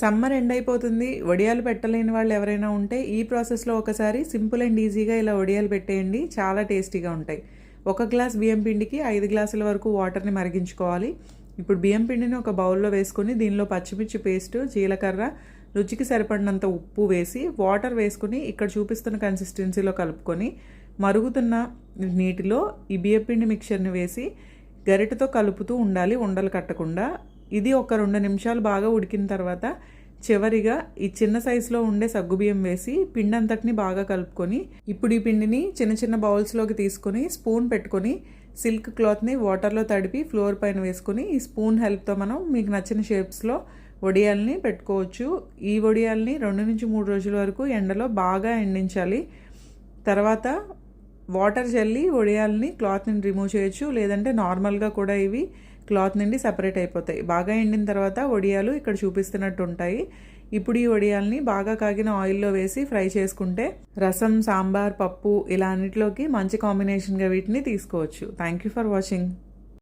Summer end అయిపోతుంది. వడియాలు పెట్టలేని వాళ్ళు ఎవరైనా ఉంటే ఈ ప్రాసెస్లో ఒకసారి సింపుల్ అండ్ ఈజీగా ఇలా వడియాలు పెట్టేయండి. చాలా టేస్టీగా ఉంటాయి. ఒక గ్లాస్ బియ్యం పిండికి ఐదు గ్లాసుల వరకు వాటర్ని మరిగించుకోవాలి. ఇప్పుడు బియ్యం పిండిని ఒక బౌల్లో వేసుకొని దీనిలో పచ్చిమిర్చి పేస్ట్ జీలకర్ర రుచికి సరిపడినంత ఉప్పు వేసి వాటర్ వేసుకుని ఇక్కడ చూపిస్తున్న కన్సిస్టెన్సీలో కలుపుకొని మరుగుతున్న నీటిలో ఈ బియ్యపిండి మిక్చర్ని వేసి గరిటతో కలుపుతూ ఉండాలి. ఉండలు కట్టకుండా ఇది ఒక రెండు నిమిషాలు బాగా ఉడికిన తర్వాత చివరిగా ఈ చిన్న సైజులో ఉండే సగ్గుబియ్యం వేసి పిండి అంతటిని బాగా కలుపుకొని ఇప్పుడు ఈ పిండిని చిన్న చిన్న బౌల్స్లోకి తీసుకొని స్పూన్ పెట్టుకొని సిల్క్ క్లాత్ని వాటర్లో తడిపి ఫ్లోర్ పైన వేసుకొని ఈ స్పూన్ హెల్ప్తో మనం మీకు నచ్చిన షేప్స్లో వడియాల్ని పెట్టుకోవచ్చు. ఈ వడియాల్ని రెండు నుంచి మూడు రోజుల వరకు ఎండలో బాగా ఎండించాలి. తర్వాత వాటర్ చల్లి వడియాల్ని క్లాత్ని రిమూవ్ చేయొచ్చు. లేదంటే నార్మల్గా కూడా ఇవి క్లాత్ నుండి సపరేట్ అయిపోతాయి. బాగా ఎండిన తర్వాత వడియాలు ఇక్కడ చూపిస్తున్నట్టు ఉంటాయి ఇప్పుడు ఈ వడియాల్ని బాగా కాగిన ఆయిల్లో వేసి ఫ్రై చేసుకుంటే రసం సాంబార్ పప్పు ఇలా అన్నిటిలోకి మంచి కాంబినేషన్గా వీటిని తీసుకోవచ్చు. Thank you for watching.